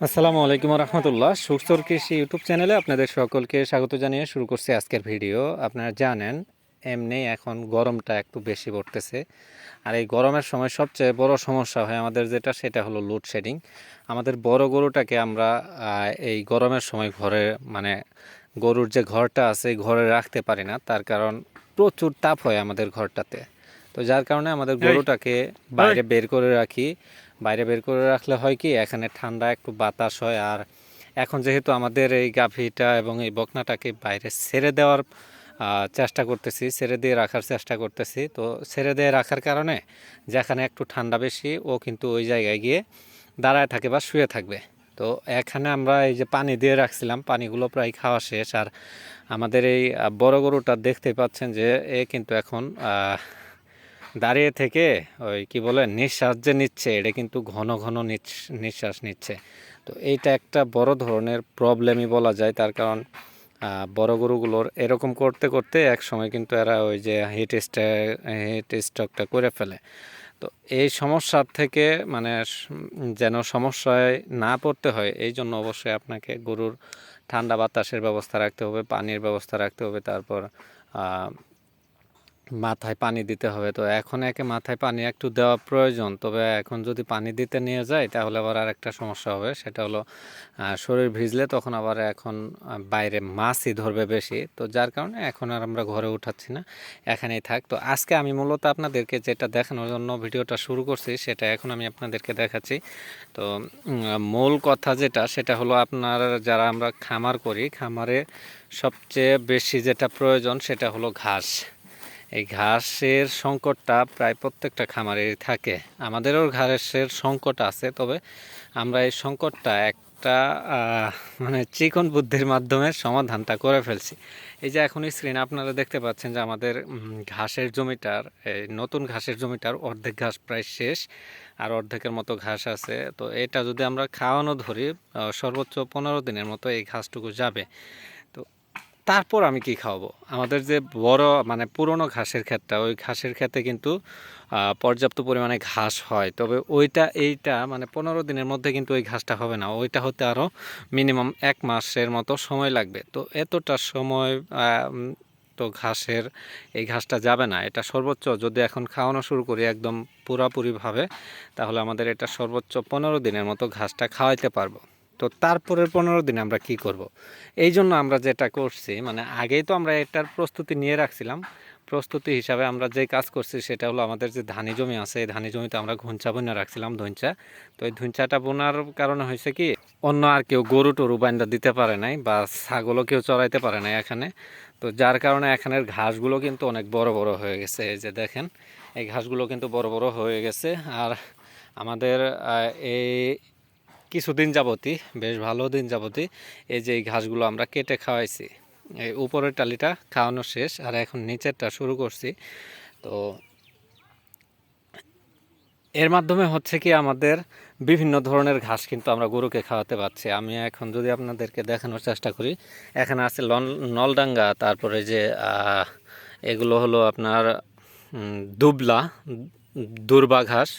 আসসালামু আলাইকুম রহমতুল্লাহ। সুস্থর কৃষি ইউটিউব চ্যানেলে আপনাদের সকলকে স্বাগত জানিয়ে শুরু করছি আজকের ভিডিও। আপনারা জানেন এমনি এখন গরমটা একটু বেশি পড়তেছে। আর এই গরমের সময় সবচেয়ে বড় সমস্যা হয় আমাদের যেটা সেটা হলো লোডশেডিং আমাদের বড় গরুটাকে আমরা এই গরমের সময় ঘরে মানে গরুর যে ঘরটা আছে এই ঘরে রাখতে পারি না। তার কারণ প্রচুর তাপ হয় আমাদের ঘরটাতে। তো যার কারণে আমাদের গরুটাকে বাইরে বের করে রাখি। বাইরে বের করে রাখলে হয় কি, এখানে ঠান্ডা, একটু বাতাস হয়। আর এখন যেহেতু আমাদের এই গাভীটা এবং এই বকনাটাকে বাইরে ছেড়ে দেওয়ার চেষ্টা করতেছি, ছেড়ে দিয়ে রাখার চেষ্টা করতেছি। তো ছেড়ে দিয়ে রাখার কারণে যেখানে একটু ঠান্ডা বেশি, ও কিন্তু ওই জায়গায় গিয়ে দাঁড়ায় থাকে বা শুয়ে থাকবে। তো এখানে আমরা এই যে পানি দিয়ে রাখছিলাম, পানিগুলো প্রায় খাওয়া শেষ। আর আমাদের এই বড় গরুটা দেখতে পাচ্ছেন যে, এ কিন্তু এখন দাঁড়িয়ে থেকে ওই কি বলে নিঃশ্বাস যে নিচ্ছে, এটা কিন্তু ঘন ঘন নিঃশ্বাস নিচ্ছে। তো এইটা একটা বড় ধরনের প্রবলেমই বলা যায়। তার কারণ বড় গরুগুলোর এরকম করতে করতে এক সময় কিন্তু এরা ওই যে হিট হিট স্ট্রোকটা করে ফেলে। তো এই সমস্যার থেকে মানে যেন সমস্যায় না পড়তে হয়, এই জন্য অবশ্যই আপনাকে গরুর ঠান্ডা বাতাসের ব্যবস্থা রাখতে হবে, পানির ব্যবস্থা রাখতে হবে। তারপর মাথায় পানি দিতে হবে। তো এখন একে মাথায় পানি একটু দেওয়া প্রয়োজন। তবে এখন যদি পানি দিতে নিয়ে যায়, তাহলে আবার আর একটা সমস্যা হবে। সেটা হলো শরীর ভিজলে তখন আবার এখন বাইরে মাছই ধরবে বেশি। তো যার কারণে এখন আর আমরা ঘরে উঠাচ্ছি না, এখানেই থাক। তো আজকে আমি মূলত আপনাদেরকে যেটা দেখানোর জন্য ভিডিওটা শুরু করছি, সেটা এখন আমি আপনাদেরকে দেখাচ্ছি। তো মূল কথা যেটা, সেটা হলো আপনার যারা আমরা খামার করি, খামারে সবচেয়ে বেশি যেটা প্রয়োজন, সেটা হলো ঘাস। এই ঘাসের সংকটটা প্রায় প্রত্যেকটা খামারেই থাকে। আমাদেরও ঘাসের সংকট আছে, তবে আমরা এই সংকটটা একটা মানে চিকন বুদ্ধির মাধ্যমে সমাধানটা করে ফেলছি। এই যে এখন স্ক্রিন আপনারা দেখতে পাচ্ছেন যে আমাদের ঘাসের জমিটার, এই নতুন ঘাসের জমিটার অর্ধেক ঘাস প্রায় শেষ, আর অর্ধেকের মতো ঘাস আছে। তো এটা যদি আমরা খাওয়ানো ধরি সর্বোচ্চ পনেরো দিনের মতো এই ঘাসটুকু যাবে। তারপর আমি কি খাওয়াবো? আমাদের যে বড় মানে পুরনো ঘাসের ক্ষেতটা, ওই ঘাসের ক্ষেতে কিন্তু পর্যাপ্ত পরিমাণে ঘাস হয়। তবে ওইটা, এইটা মানে পনেরো দিনের মধ্যে কিন্তু ওই ঘাসটা হবে না। ওইটা হতে আরও মিনিমাম এক মাসের মতো সময় লাগবে। তো এতটা সময় তো ঘাসের, এই ঘাসটা যাবে না। এটা সর্বোচ্চ যদি এখন খাওয়ানো শুরু করি একদম পুরাপুরিভাবে, তাহলে আমাদের এটা সর্বোচ্চ পনেরো দিনের মতো ঘাসটা খাওয়াইতে পারব। তো তারপরের পনেরো দিন আমরা কি করব। এই জন্য আমরা যেটা করছি মানে আগেই তো আমরা এটার প্রস্তুতি নিয়ে রাখছিলাম। প্রস্তুতি হিসাবে আমরা যে কাজ করছি সেটা হলো আমাদের যে ধানি জমি আছে, এই ধানি জমিতে আমরা ঘুঞ্চা বোনা রাখছিলাম, ধুঞ্চা। তো এই ধুঞ্চাটা বোনার কারণে হয়েছে কি, অন্য আর কেউ গরু টরু বাইন্দা দিতে পারে নাই বা ছাগলও কেউ চড়াইতে পারে নাই এখানে। তো যার কারণে এখানের ঘাসগুলো কিন্তু অনেক বড় বড় হয়ে গেছে, এই যে দেখেন, এই ঘাসগুলো কিন্তু বড় বড় হয়ে গেছে। আর আমাদের এই কিছুদিন যাবতই, বেশ ভালো দিন যাবতই এই যে এই ঘাসগুলো আমরা কেটে খাওয়াইছি। এই উপরের টালিটা খাওয়ানো শেষ আর এখন নিচেরটা শুরু করছি। তো এর মাধ্যমে হচ্ছে কি আমাদের বিভিন্ন ধরনের ঘাস কিন্তু আমরা গরুকে খাওয়াতে পারছি। আমি এখন যদি আপনাদেরকে দেখানোর চেষ্টা করি, এখানে আছে নলডাঙ্গা, তারপরে যে এগুলো হলো আপনার দুবলা, দুর্বা ঘাস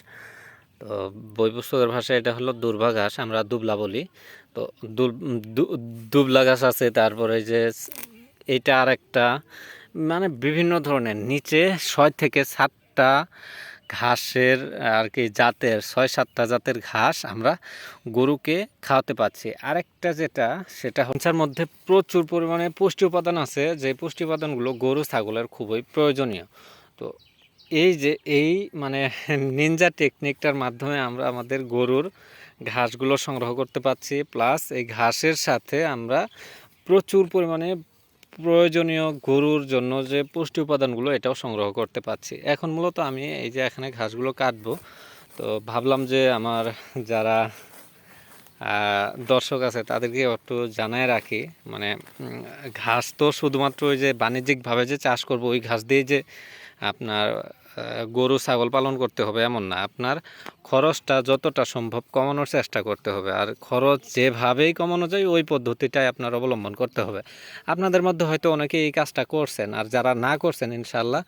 তো বই পুস্তকের ভাষায় এটা হলো দুর্বা ঘাস আমরা দুবলা বলি। তো দুবলা ঘাস আছে, তারপরে যে এটা আর একটা মানে বিভিন্ন ধরনের, নিচে ছয় থেকে সাতটা ঘাসের আর কি জাতের, ছয় সাতটা জাতের ঘাস আমরা গরুকে খাওয়াতে পাচ্ছি। আরেকটা যেটা, সেটা হচ্ছার মধ্যে প্রচুর পরিমাণে পুষ্টি উপাদান আছে, যে পুষ্টি উপাদানগুলো গরু, ছাগলের খুবই প্রয়োজনীয়। তো এই যে এই মানে নিনজা টেকনিকটার মাধ্যমে আমরা আমাদের গরুর ঘাসগুলো সংগ্রহ করতে পারছি। প্লাস এই ঘাসের সাথে আমরা প্রচুর পরিমাণে প্রয়োজনীয় গরুর জন্য যে পুষ্টি উপাদানগুলো এটাও সংগ্রহ করতে পারছি। এখন মূলত আমি এই যে এখানে ঘাসগুলো কাটবো, তো ভাবলাম যে আমার যারা দর্শক আছে তাদেরকে একটু জানায় রাখি মানে ঘাস তো শুধুমাত্র ওই যে বাণিজ্যিকভাবে যে চাষ করব, ওই ঘাস দিয়ে যে আপনার গরু, ছাগল পালন করতে হবে এমন না। আপনার খরচটা যতটা সম্ভব কমানোর চেষ্টা করতে হবে। আর খরচ যেভাবেই কমানো যায়, ওই পদ্ধতিটাই আপনার অবলম্বন করতে হবে। আপনাদের মধ্যে হয়তো অনেকে এই কাজটা করছেন, আর যারা না করছেন ইনশাল্লাহ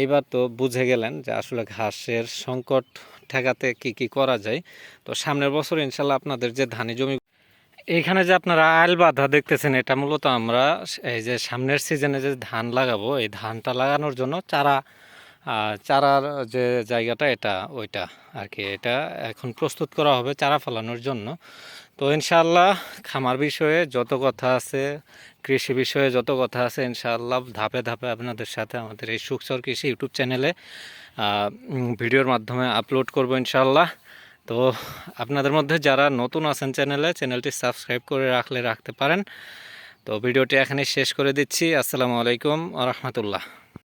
এইবার তো বুঝে গেলেন যে আসলে ঘাসের সংকট ঠেকাতে কি কি করা যায়। তো সামনের বছর ইনশাল্লাহ আপনাদের যে ধানি জমি এইখানে যে আপনারা আইল বাধা দেখতেছেন, এটা মূলত আমরা এই যে সামনের সিজনে যে ধান লাগাবো, এই ধানটা লাগানোর জন্য চারা চারার যে জায়গাটা এটা, ওইটা আর কি এটা এখন প্রস্তুত করা হবে চারা ফলানোর জন্য। তো ইনশাআল্লাহ খামার বিষয়ে যত কথা আছে, কৃষি বিষয়ে যত কথা আছে, ইনশাআল্লাহ ধাপে ধাপে আপনাদের সাথে আমাদের এই সুখসর কৃষি ইউটিউব চ্যানেলে ভিডিওর মাধ্যমে আপলোড করব ইনশাআল্লাহ। তো আপনাদের মধ্যে যারা নতুন আছেন চ্যানেলে, চ্যানেলটি সাবস্ক্রাইব করে রাখলে রাখতে পারেন। তো ভিডিওটি এখানে শেষ করে দিচ্ছি। আসসালামু আলাইকুম রহমতুল্লাহ।